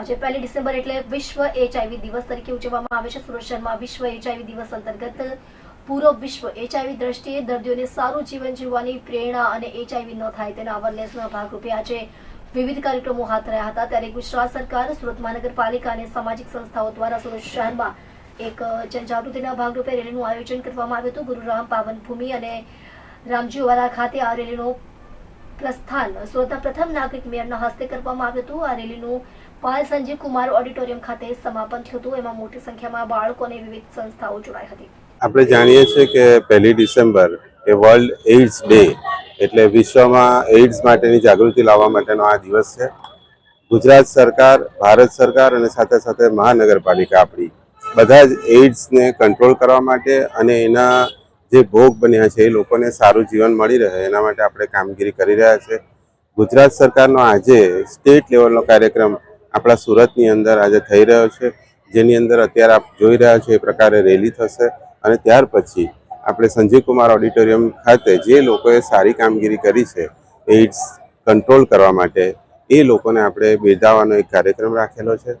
આજે પહેલી ડિસેમ્બર એટલે વિશ્વ એચઆઈવી દિવસ તરીકે ઉજવવામાં આવે છે. સુરત શહેરમાં વિશ્વ એચઆઈવી દિવસ અંતર્ગત પૂરો વિશ્વ એચઆઈવી દ્રષ્ટિએ દર્દીઓને સારું જીવન જીવવાની પ્રેરણા અને એચઆઈવી ન થાય તેના અવેરનેસના ભાગરૂપે આજે વિવિધ કાર્યક્રમો હાથ ધરાયા હતા. ત્યારે ગુજરાત સરકાર, સુરત મહાનગરપાલિકા અને સામાજિક સંસ્થાઓ દ્વારા સુરત શહેરમાં એક જનજાગૃતિના ભાગરૂપે રેલીનું આયોજન કરવામાં આવ્યું હતું. ગુરુરામ પાવન ભૂમિ અને રામજીવાલા ખાતે આ રેલીનું પ્રસ્થાન. સુરતના પ્રથમ નાગરિક મેયરના હસ્તે કરવામાં આવ્યું હતું. આ રેલીનું પાલ સંજીવ કુમાર ઓડિટોરિયમ ખાતે સમાપન થયું હતું. એમાં મોટી સંખ્યામાં બાળકો અને વિવિધ સંસ્થાઓ જોડાઈ હતી. આપણે જાણીએ છીએ કે પહેલી ડિસેમ્બર એ વર્લ્ડ એઇડ્સ ડે એટલે વિશ્વમાં એઇડ્સ માટેની જાગૃતિ લાવવા માટેનો આ દિવસ છે. ગુજરાત સરકાર, ભારત સરકાર અને સાથે સાથે મહાનગરપાલિકા આપણી બધા જ એઇડ્સને કંટ્રોલ કરવા માટે અને એના જે ભોગ બન્યા છે એ લોકોને સારું જીવન મળી રહે. એના માટે આપણે કામગીરી કરી રહ્યા છે. ગુજરાત સરકારનો આજે સ્ટેટ લેવલનો કાર્યક્રમ આપણા સુરતની અંદર આજે થઈ રહ્યો છે. જેની અંદર અત્યારે આપ જોઈ રહ્યા છો એ પ્રકારે રેલી થશે અને ત્યાર પછી આપણે સંજીવ કુમાર ઓડિટોરિયમ ખાતે જે લોકોએ સારી કામગીરી કરી છે એઇડ્સ કંટ્રોલ કરવા માટે એ લોકોને આપણે બિરદાવવાનો એક કાર્યક્રમ રાખેલો છે.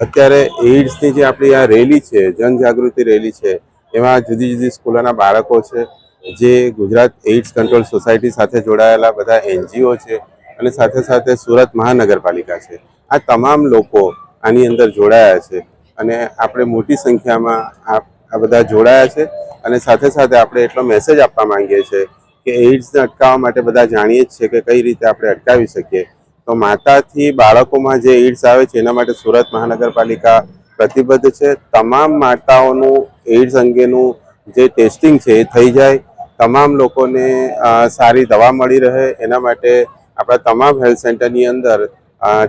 અત્યારે એઇડ્સની જે આપણી આ રેલી છે, જનજાગૃતિ રેલી છે એમાં જુદી જુદી સ્કૂલોના બાળકો છે, જે ગુજરાત એઇડ્સ કંટ્રોલ સોસાયટી સાથે જોડાયેલા બધા એનજીઓ છે અને સાથે સાથે સુરત મહાનગરપાલિકા છે. આ તમામ લોકો આની અંદર જોડાયા છે અને આપણે મોટી સંખ્યામાં આ બધા જોડાયા છે અને સાથે સાથે આપણે એટલો મેસેજ આપવા માંગીએ છીએ કે એઇડ્સને અટકાવવા માટે બધા જાણીએ જ છે કે કઈ રીતે આપણે અટકાવી શકીએ. તો માતાથી બાળકોમાં જે એઇડ્સ આવે છે, એના માટે સુરત મહાનગરપાલિકા પ્રતિબદ્ધ છે. તમામ માતાઓનું, એઇડ્સ અંગેનું જે ટેસ્ટિંગ છે એ થઈ જાય. તમામ લોકોને સારી દવા મળી રહે. એના માટે આપણા તમામ હેલ્થ સેન્ટરની અંદર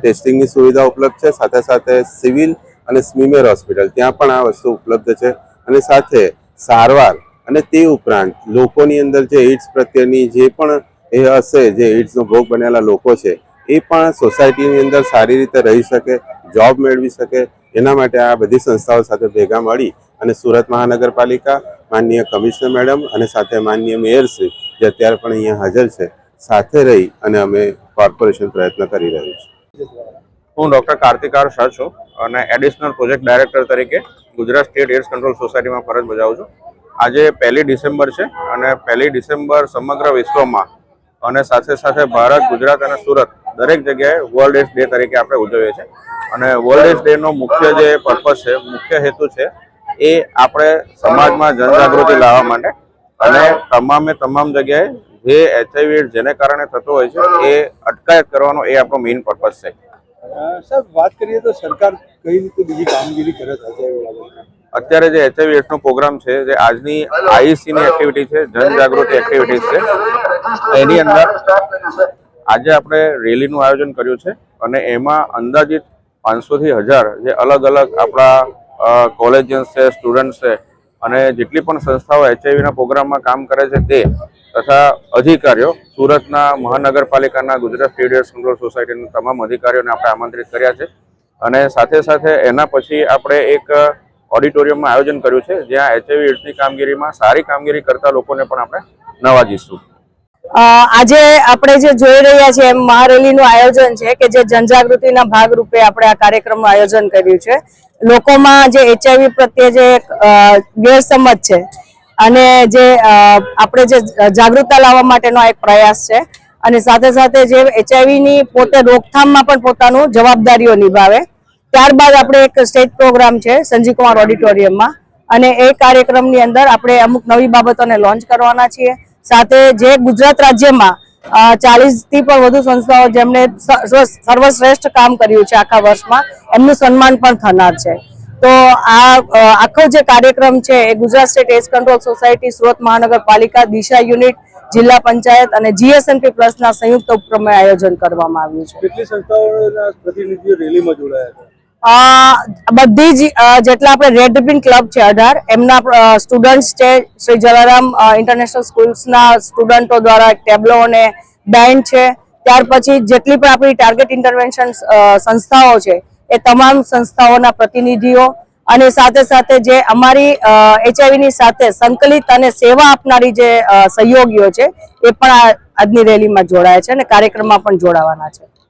ટેસ્ટિંગની સુવિધા ઉપલબ્ધ છે. સાથે સાથે સિવિલ અને સ્મીમેર હોસ્પિટલ ત્યાં પણ આ વસ્તુ ઉપલબ્ધ છે. અને સાથે સારવાર અને તે ઉપરાંત લોકોની અંદર જે એઇડ્સ પ્રત્યેની જે પણ એ હશે, જે એઇડ્સનો ભોગ બનેલા લોકો છે, એ પણ સોસાયટીની અંદર સારી રીતે રહી શકે, જોબ મેળવી શકે. એના માટે આ બધી સંસ્થાઓ સાથે ભેગા મળી અને સુરત મહાનગરપાલિકા, માનનીય કમિશનર મેડમ અને સાથે માનનીય મેયરશ્રી જે અત્યારે પણ અહીંયા હાજર છે, સાથે રહી અને અમે કોર્પોરેશન પ્રયત્ન કરી રહ્યું છે. હું ડૉક્ટર કાર્તિકાર શાહ છું અને એડિશનલ પ્રોજેક્ટ ડાયરેક્ટર તરીકે ગુજરાત સ્ટેટ એડ્સ કંટ્રોલ સોસાયટીમાં ફરજ બજાવું છું. આજે પહેલી ડિસેમ્બર છે અને પહેલી ડિસેમ્બર સમગ્ર વિશ્વમાં અને સાથે સાથે ભારત, ગુજરાત અને સુરત દરેક જગ્યાએ વર્લ્ડ એડ્સ ડે તરીકે આપણે ઉજવીએ છીએ. અને વર્લ્ડ એડ્સ ડેનો મુખ્ય જે પર્પઝ છે મુખ્ય હેતુ છે એ આપણે સમાજમાં જનજાગૃતિ લાવવા માટે અને તમામે તમામ જગ્યાએ જે એચઆઈવી જેને કારણે થતો હોય છે એ અટકાયત કરવાનો એ આપણો મેઇન પર્પઝ છે. સર સાહેબ વાત કરીએ તો સરકાર કઈ રીતે બીજી કામગીરી કરે છે અત્યારે જે એચઆઈવી એડ્સનો પ્રોગ્રામ છે જે આજની આઈસી ની એક્ટિવિટી છે જનજાગૃતિ એક્ટિવિટીઝ છે એની અંદર આજે આપણે રેલીનું આયોજન કર્યું છે અને એમાં અંદાજિત પાંચસોથી હજાર જે અલગ અલગ આપણા કોલેજિયન્સ છે, સ્ટુડન્ટ્સ છે અને જેટલી પણ સંસ્થાઓ એચઆઈવીના પ્રોગ્રામમાં કામ કરે છે તે તથા અધિકારીઓ, સુરતના મહાનગરપાલિકાના ગુજરાત સ્ટેટ એડ્સ કંટ્રોલ સોસાયટીના તમામ અધિકારીઓને આપણે આમંત્રિત કર્યા છે. અને સાથે સાથે એના પછી આપણે એક ઓડિટોરિયમમાં આયોજન કર્યું છે, જ્યાં એચઆઈવી એડ્સની કામગીરીમાં સારી કામગીરી કરતા લોકોને પણ આપણે નવાજીશું. આજે આપણે જે જોઈ રહ્યા છીએ, એમ મહારેલીનું આયોજન છે કે જે જનજાગૃતિના ભાગરૂપે આપણે આ કાર્યક્રમનું આયોજન કર્યું છે. લોકોમાં જે એચઆઈવી પ્રત્યે જે ગેરસમજ છે અને જે આપણે જે જાગૃતતા લાવવા માટેનો એક પ્રયાસ છે અને સાથે સાથે જે એચઆઈવીની પોતે રોકથામમાં પણ પોતાનું જવાબદારીઓ નિભાવે. ત્યારબાદ આપણે એક સ્ટેજ પ્રોગ્રામ છે સંજીવ કુમાર ઓડિટોરિયમમાં અને એ કાર્યક્રમની અંદર આપણે અમુક નવી બાબતોને લોન્ચ કરવાના છીએ. સાથે જે ગુજરાત રાજ્યમાં ચાલીસથી પણ વધુ સંસ્થાઓ જેમણે સર્વશ્રેષ્ઠ કામ કર્યું છે આખા વર્ષમાં, એમનું સન્માન પણ થનાર છે. તો આ આખો જે કાર્યક્રમ છે એ Gujarat state AIDS control society, Surat મહાનગરપાલિકા, દિશા યુનિટ, જિલ્લા પંચાયત અને જીએસએનપી પ્લસના સંયુક્ત ઉપક્રમે આયોજન કરવામાં આવ્યું છે. કેટલી સંસ્થાઓના પ્રતિનિધિઓ રેલીમાં જોડાયા અ બધી જ જેટલા આપણે રેડ રિબન ક્લબ છે અઢાર, એમના સ્ટુડન્ટ્સ છે શ્રી જલારામ ઇન્ટરનેશનલ સ્કૂલ્સના સ્ટુડન્ટો દ્વારા ટેબ્લો અને બેન્ડ છે. ત્યાર પછી જેટલી પણ આપણી ટાર્ગેટ ઇન્ટરવેન્શન સંસ્થાઓ છે, એ તમામ સંસ્થાઓના પ્રતિનિધિઓ અને સાથે સાથે જે અમારી એચઆઈવીની સાથે સંકલિત અને સેવા આપનારી જે સહયોગીઓ છે, એ પણ આજની રેલીમાં જોડાયા છે અને કાર્યક્રમમાં પણ જોડાવાના છે.